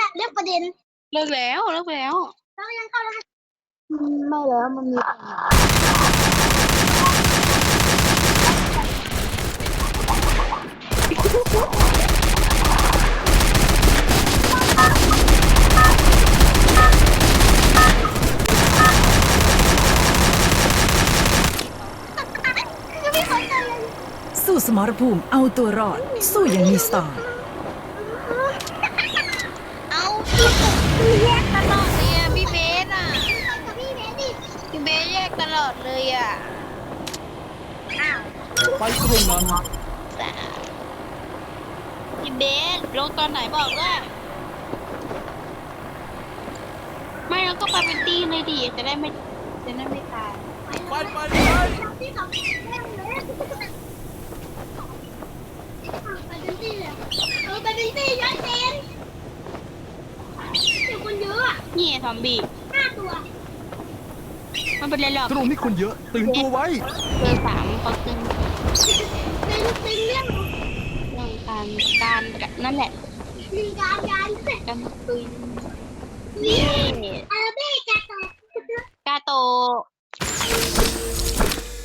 น่ะเรื่องประเด็นเลิกแล้วเลิกแล้ว แล้วยังเข้าแล้วไม่แล้วมันมีปัญหายังไม่เข้าใจเลยสู้สมรภูมิเอาตัวรอด สู้อย่างมีสไตล์ เอาพี่แยกตลอดเลยอะพี่เบสอะ กับพี่เบสดิ พี่เบสแยก ตลอดเลยอะ อ้าวไปตรงนั้นแต่พี่เบสลงตอนไหนบอกด้วยไม่แล้วก็ไปเป็นตีเลยดิจะได้ไม่จะได้ไม่ตายไปไปไปที่สองแม่เลยไปเป็นตี้เลยเออไปเป็นตี้ย้อนเซนเดี๋ยวคนเยอะอะนี่ทอมบี้ห้าตัว มันเป็นไรหรอกตรงนี้คนเยอะ ตื่นตัวไว้ เบอร์สามเขาตึงเป็นเป็นเรื่องเรื่องการการนั่นแหละลิงการยานเสร็จการปืนนี่นี่อาราเบ้จะตกกาโต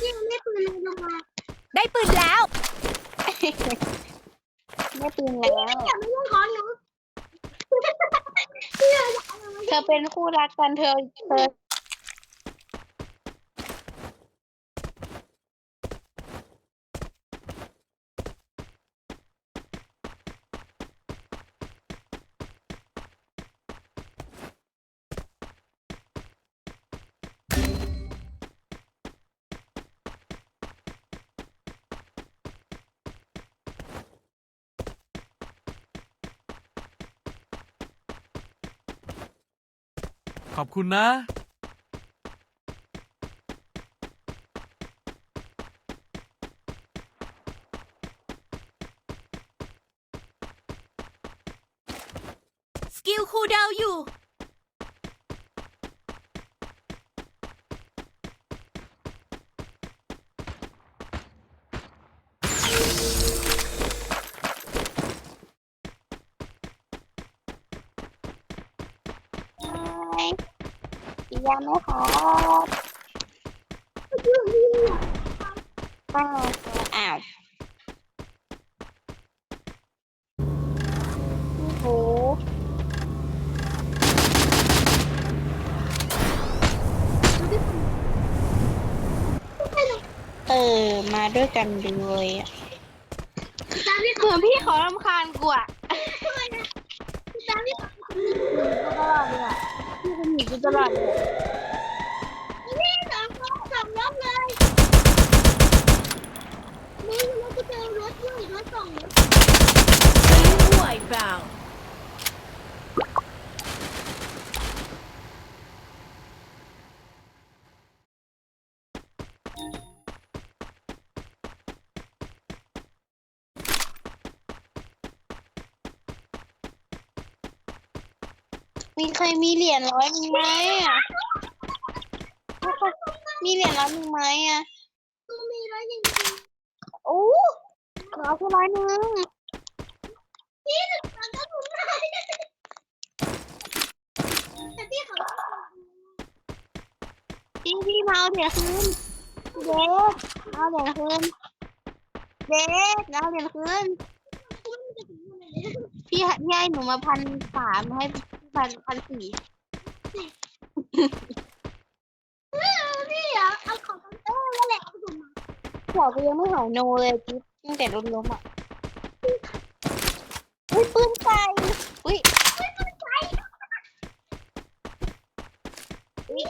ที่มันไม่ปืนลงมาได้ปืนแล้วไม่ปืนแล้ว อย่าไม่ต้องขอหนูเธอเป็นคู่รักกันเธอเธอ อบคุณนะ สกิลคูลดาวน์อยู่ ยาไหมครับอ้าวอ้าวโอ้โหเออ มาด้วยกันเลยอะตามที่เหมือนพี่ขอรำคาญกูอะทำไมนะตามที่ตลอดเลยอะ พี่เป็นหนีกูตลอดเลย นี่สองรถสองรถเลยนี่รถกูเจอรถด้วยรถสองรถ ไวบาว มีใครมีเหรียญร้อยหนึ่งไหมอะมีเหรียญร้อยหนึ่งไหมอะกูมีรถจริงโอ้ขอแค่ร้อยหนึ่งพี่ถึงตอนนั้นผมได้แต่พี่พี่พี่มาเอาเหรียญคืนเด็กเอาเหรียญคืนเด็กเอาเหรียญคืนพี่พี่ให้หนูมาพันสามให้ พี่พันพันสี่เออพี่อะเอาของคอมเตอร์แล้วแหละเอาถุงมาหัวกูยังไม่หายโนเลยจิ๊บตั้งแต่ล้มล้มๆอะอุ้ยปืนไฟอุ้ยอุ้ย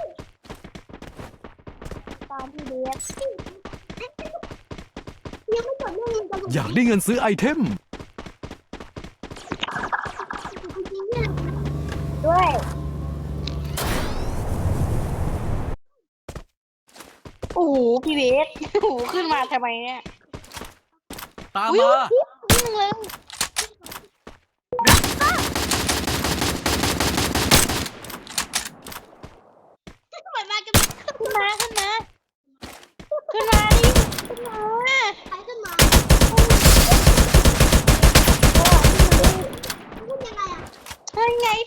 ตามพี่เด็กยังไม่จบเรื่องเงินกับผมอยากได้เงินซื้อไอเทม หพี่เบสโอ้โหขึ้นมาทำไมเนี่ยตามอุ้ยมานิดนึงเลย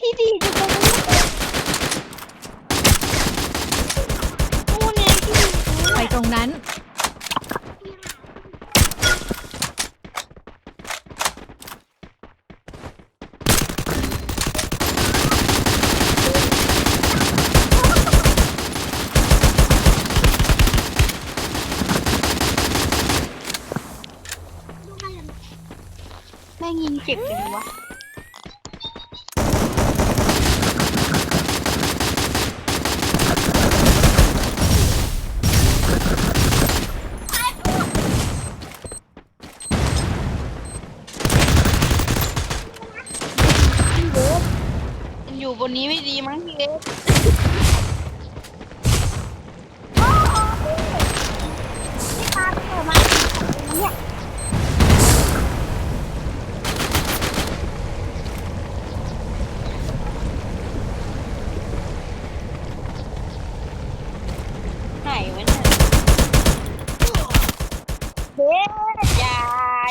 ที่ดีอยู่ตรงนี้นู่นไงที่ดีอยู่ ไปตรงนั้น ดูกันเลย แม่งยิง เจ็บจังวะพี่เบสมันอยู่บนนี้ไม่ดีมั้งพี่เบสพี่ปาเปิดมาเนี่ย ไหนวะเนี่ยเบสอย่า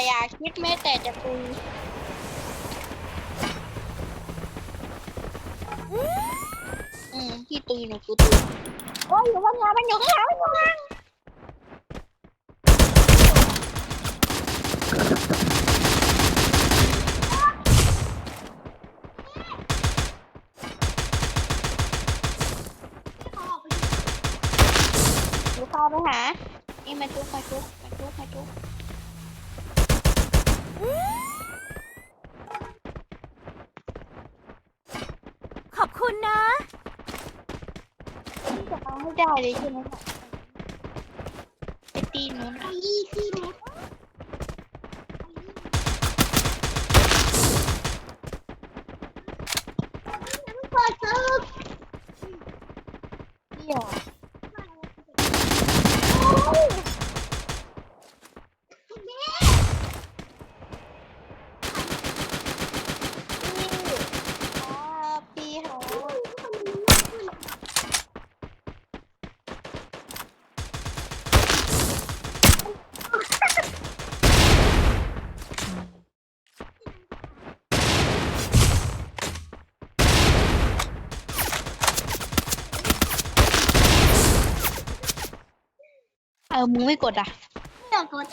อย่าคิดแม้แต่จะคุย อืมพี่ตุยหนูกูตุยโอ้ยอยู่ข้างหลังมันอยู่ข้างหลังมันอยู่ข้างหลังหนูพาไปหานี่มาจุกมาจุกมาจุกมาจุก ขอบคุณนะพี่จะเอาให้ได้เลยใช่ไหมคะไอตีนนู้นไอ้อะยี่สิบเมตรเปิดซึก พี่อะ พี่ครับพี่ครับเออมึงไม่กดอะเดี๋ยวกด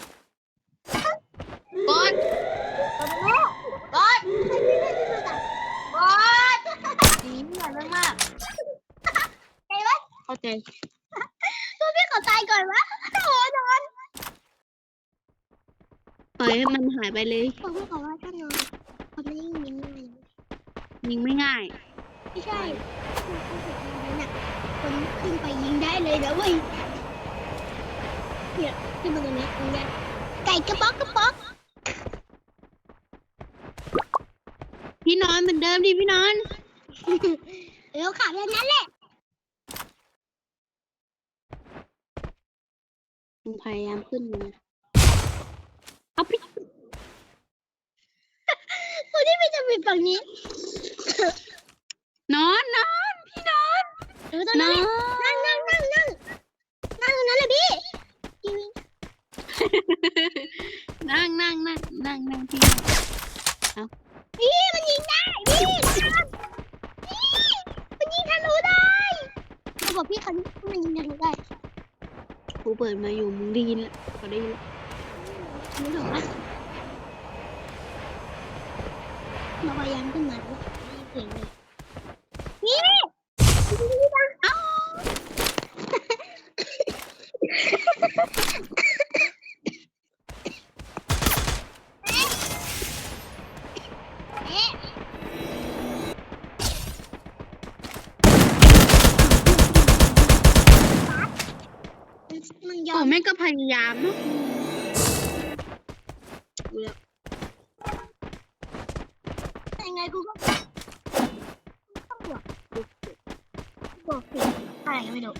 กดกดกดดีเหมือนมากใจวะเข้าใจตัวพี่ขอตายก่อนวะโอ้โหนอนปล่อยให้มันหายไปเลยบอกพี่ขอว่าถ้านอนคนไม่ยิงยิงเลยยิงไม่ง่าย ไม่ใช่น่ะคนขึ้นไปยิงได้เลยนะเว้ย เนี่ยขึ้นมาตรงนี้ตรงเนี้ยไก่กระป๊อกกระป๊อกพี่นอนเหมือนเดิมดิพี่นอน เออขาแบบนั้นแหละมึงพยายามขึ้นมาเอาพี่คนที่ไม่จะปิดฝั่งนี้ นอนนอนพี่นอนเออตรงนั้นแหละนั่งนั่งนั่งนั่งนั่งตรงนั้นเลยพี่จริง นั่งนั่งนั่งนั่งนั่งพี่พี่มันยิงได้พี่ครับพี่มันยิงทะลุได้เขาบอกพี่คันมันยิงทะลุได้กูเปิดมาอยู่มึงได้ยินแล้วก็ได้ยินแล้ว ยอมแม่ก็พยายามนะกูไงกูก็ต้ไม่รู้